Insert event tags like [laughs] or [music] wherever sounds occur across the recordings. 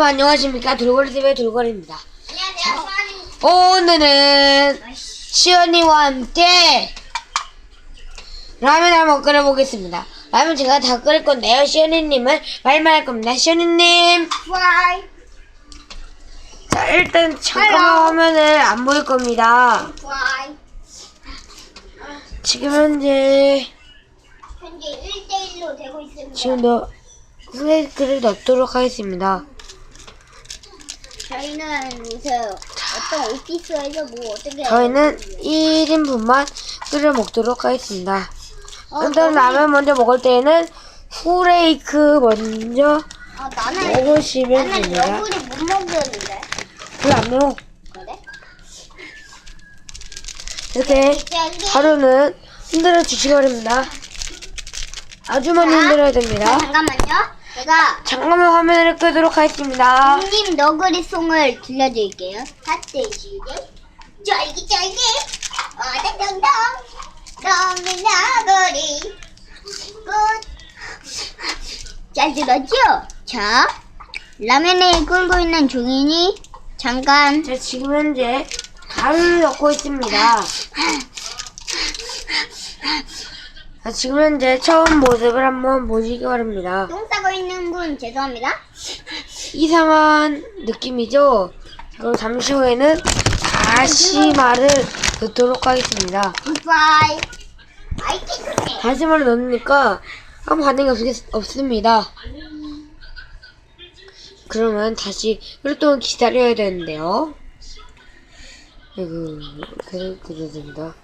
여러분 안녕하십니까 돌고래TV의 돌고래입니다 안녕하세요. 오늘은 시연이와 함께 라면을 한번 끓여보겠습니다 라면 제가 다 끓일 건데요 시연이님은 말만 할 겁니다 시연이님. 자 일단 잠깐만. 화면을 안 보일 겁니다. 지금 현재 현재 1대1로 되고 있습니다. 지금 너 후레이크를 넣도록 하겠습니다 저희는 이제 어떤 오피스에서 뭐 어떻게 저희는 1인분만 끓여 먹도록 하겠습니다 어, 일단 라면 먼저 먹을 때는 후레이크 먼저 아, 나는 먹으시면 나는 됩니다. 너구리 못 먹겠는데. 별로 안 매워. 그래? 이렇게 저기 가루는 흔들어 주시기 바랍니다. 아주 많이 자, 흔들어야 자, 됩니다. 잠깐만요. 제가 잠깐만 화면을 끄도록 하겠습니다. 님 너구리 송을 들려드릴게요. 핫데이지게 쫄깃쫄깃 어당당당 너무 너구리 꽃잘 들었죠? 자 라면에 끓고 있는 중이니 잠깐 자, 지금 현재 가루를 넣고 있습니다. [laughs] 자, 지금 현재 처음 모습을 한번 보시기 바랍니다. 똥 싸고 있는 분 죄송합니다. [laughs] 이상한 느낌이죠? 그럼 잠시 후에는 다시마를 넣도록 하겠습니다. 굿바이 아이티 다시마를 넣으니까 아무 반응이 없, 없습니다. 그러면 다시 1분 동안 기다려야 되는데요. 아이고, 계속 됩니다.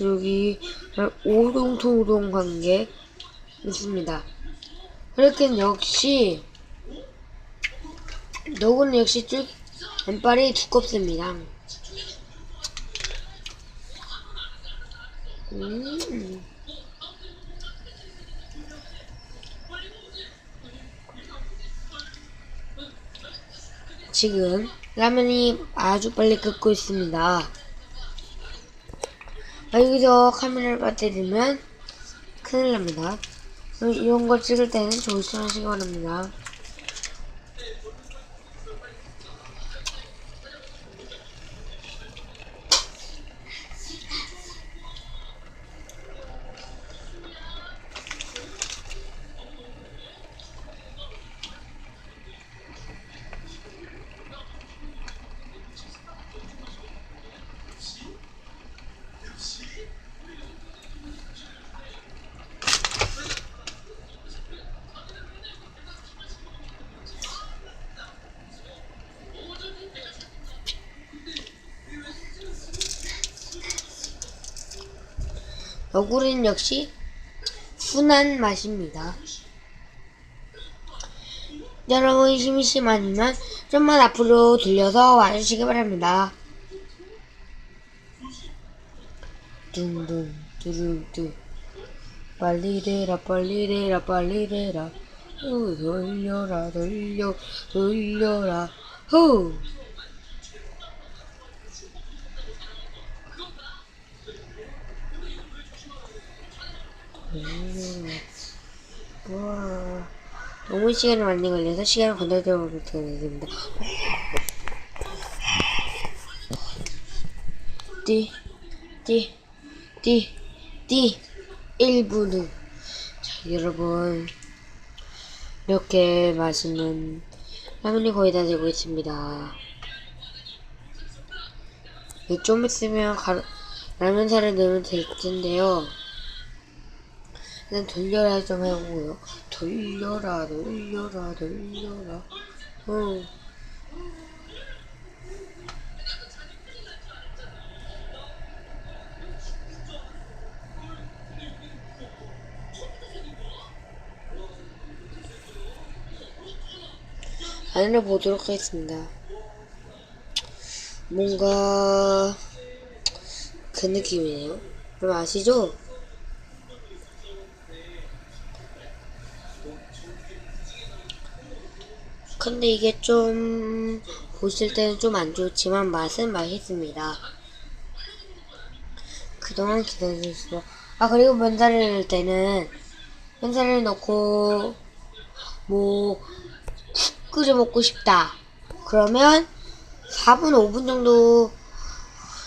여기 오동통동 게 있습니다. 이렇게 역시 너구는 역시 쭉 왼발이 두껍습니다. 음. 지금 라면이 아주 빨리 끓고 있습니다. 여기서 카메라를 빠뜨리면 큰일 납니다. 이런 거 찍을 때는 조심하시기 바랍니다. 너구리는 역시 순한 맛입니다. 여러분 심심하면 좀만 앞으로 돌려서 와주시기 바랍니다. 둥둥 두루두 빨리 대라 빨리 대라 빨리 대라 후 돌려라 돌려 돌려라 후 음, 와 너무 시간이 많이 걸려서 시간을 건너뛰어 보겠습니다. 띠, 띠, 띠, 띠, 1분 후. 자, 여러분. 이렇게 맛있는 라면이 거의 다 되고 있습니다. 좀 있으면 가, 라면사를 넣으면 될 텐데요. 일단 돌려라 좀 해보고요. 돌려라, 돌려라, 돌려라. 어. 안을 보도록 하겠습니다. 뭔가 그 느낌이네요. 그럼 아시죠? 근데 이게 좀 보실 때는 좀 안 좋지만 맛은 맛있습니다. 그동안 기다려주시고 아 그리고 면사를 넣을 때는 면사를 넣고 뭐 끓여 먹고 싶다. 그러면 4분, 5분 정도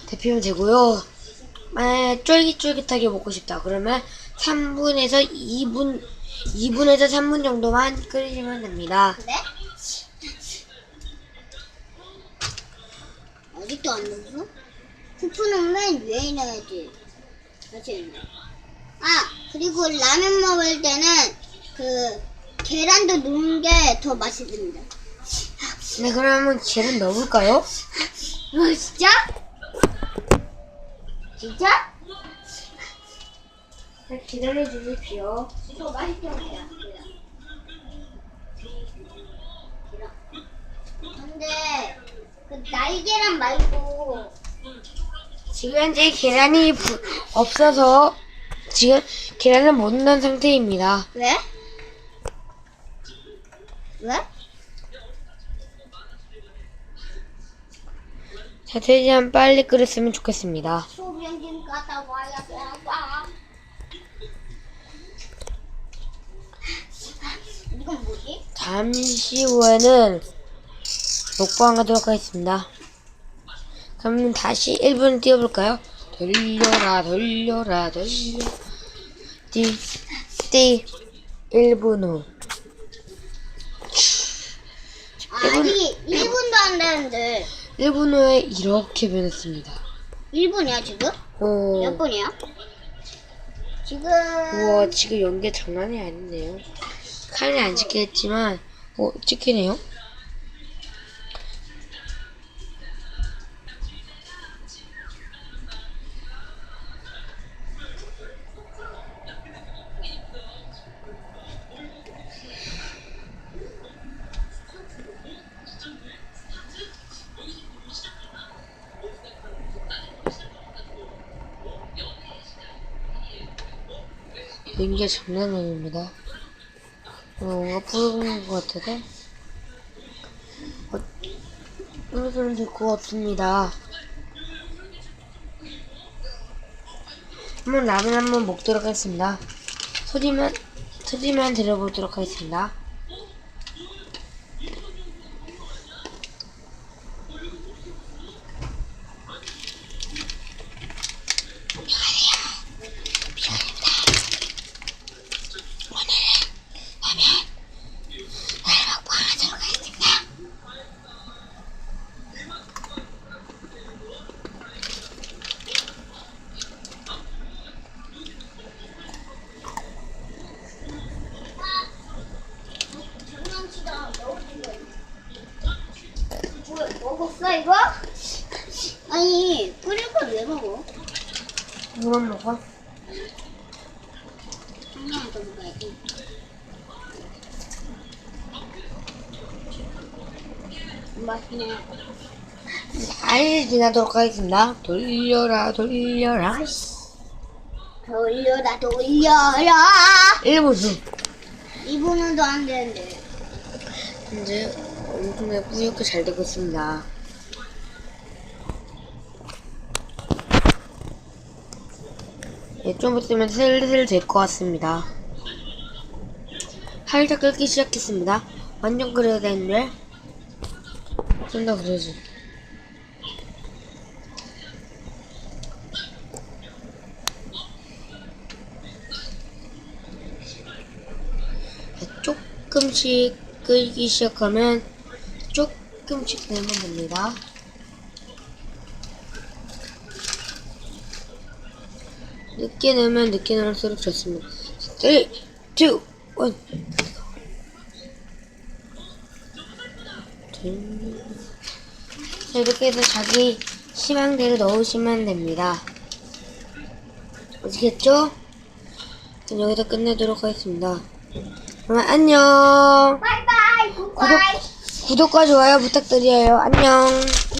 데피면 되고요. 만약에 쫄깃쫄깃하게 먹고 싶다. 그러면 3분에서 2분, 2분에서 3분 정도만 끓이시면 됩니다. 그래? 아직도 안 넣었어? 스프는 맨 위에 넣어야지. 그렇지. 아, 그리고 라면 먹을 때는 그 계란도 넣는 게더 맛있습니다. 네, 그러면 계란 넣어볼까요? 어, 진짜? 진짜? 네, 기다려 주십시오. 이거 맛있게 먹자. 근데 그 날계란 말고 지금 현재 계란이 부- 없어서 지금 계란을 못 넣은 상태입니다. 왜? 왜? 자, 최대한 빨리 끓였으면 좋겠습니다. 소변 갔다 와야 돼. 아빠. 이건 뭐지? 잠시 후에는 먹방 하도록 하겠습니다. 그럼 다시 1분 띄워볼까요? 돌려라, 돌려라, 돌려. 띠, 띠. 1분 후. 아니 1분도 안 되는데 1분 후에 이렇게 변했습니다. 1분이야 지금? 오. 몇 분이야? 지금 우와 지금 연기 장난이 아니네요 칼이 안 찍혔지만 어 찍히네요 연기가 장난이 아닙니다. 뭔가 부러운 것 같아서. 어, 이것은 될것 같습니다. 한번 라면 한번 먹도록 하겠습니다. 소리만 소리만 들어보도록 하겠습니다 먹은 거 뭐야 먹었어 이거? 아니 끓일 걸 왜 먹어? 이거만 먹어 하나만? 더 먹어야지 맛있네 잘 지나도록 하겠습니다. 돌려라 돌려라. 돌려라 돌려라. 1분 후 2분은 더 안 되는데. 현재 엄청나게 뿌옇게 잘 되고 있습니다. 예, 좀 있으면 슬슬 될 것 같습니다. 살짝 끓기 시작했습니다. 완전 끓여야 되는데 좀더 그러지. 예, 조금씩 끓기 시작하면 조금씩 내면 됩니다. 늦게 넣으면 늦게 넣을수록 좋습니다. 3, 2, 1. 자, 이렇게 해서 자기 희망대로 넣으시면 됩니다. 아시겠죠? 그럼 여기서 끝내도록 하겠습니다. 그러면 안녕! 바이바이 굿바이 구독과 좋아요 부탁드려요. 안녕.